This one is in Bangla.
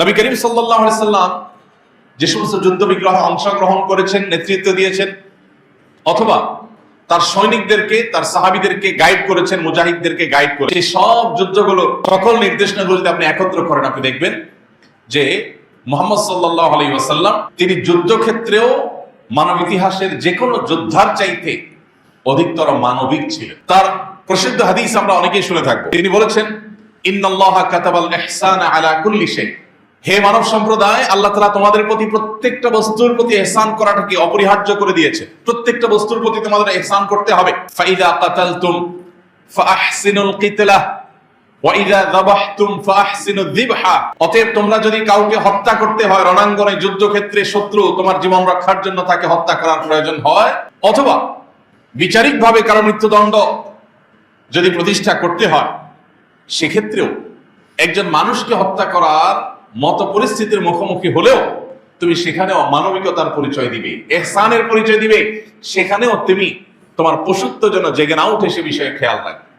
নবী করিম সাল্লাম যে সমস্ত যুদ্ধ বিগ্রহে অংশগ্রহণ করেছেন, নেতৃত্ব দিয়েছেন, অথবা তার সৈনিকদেরকে, তার সাহাবিদেরকে গাইড করেছেন, মুজাহিদদেরকে গাইড করে সেই সব যুদ্ধগুলো সকল নির্দেশনাগুলো যদি আপনি একত্র করেন, আপনি দেখবেন যে মোহাম্মদ সাল্লাহ আলী তিনি যুদ্ধক্ষেত্রেও মানব ইতিহাসের যে কোনো যোদ্ধার চাইতে অধিকতর মানবিক ছিলেন। তার প্রসিদ্ধ হাদিস আমরা অনেকেই শুনে থাকব। তিনি বলেছেন, ইন্নাল্লাহ কাতাবাল আলা কুল্লি হে মানব সম্প্রদায়, আল্লাহ তাআলা তোমাদের প্রতি প্রত্যেকটা বস্তুর প্রতি ইহসান করাটাকে অপরিহার্য করে দিয়েছে? প্রত্যেকটা বস্তুর প্রতি তোমাদের ইহসান করতে হবে। ফাইদা কাতালতুম ফাআহসিনুল কিতলাহ ওয়াইদা যাবাহতুম ফাআহসিনু যিবহা। অতএব তোমরা যদি কাউকে হত্যা করতে হয়, রণাঙ্গনে যুদ্ধক্ষেত্রে শত্রু তোমার জীবন রক্ষার জন্য তাকে হত্যা করার প্রয়োজন হয়, অথবা বিচারিকভাবে কারও মৃত্যুদণ্ড যদি প্রতিষ্ঠা করতে হয়, সেক্ষেত্রেও একজন মানুষকে হত্যা করার মতো পরিস্থিতির মুখোমুখি হলেও তুমি সেখানেও মানবিকতার পরিচয় দিবে, এহসানের পরিচয় দিবে, সেখানেও তুমি তোমার পশুত্ব যেন জেগে না উঠে সে বিষয়ে খেয়াল রাখবে।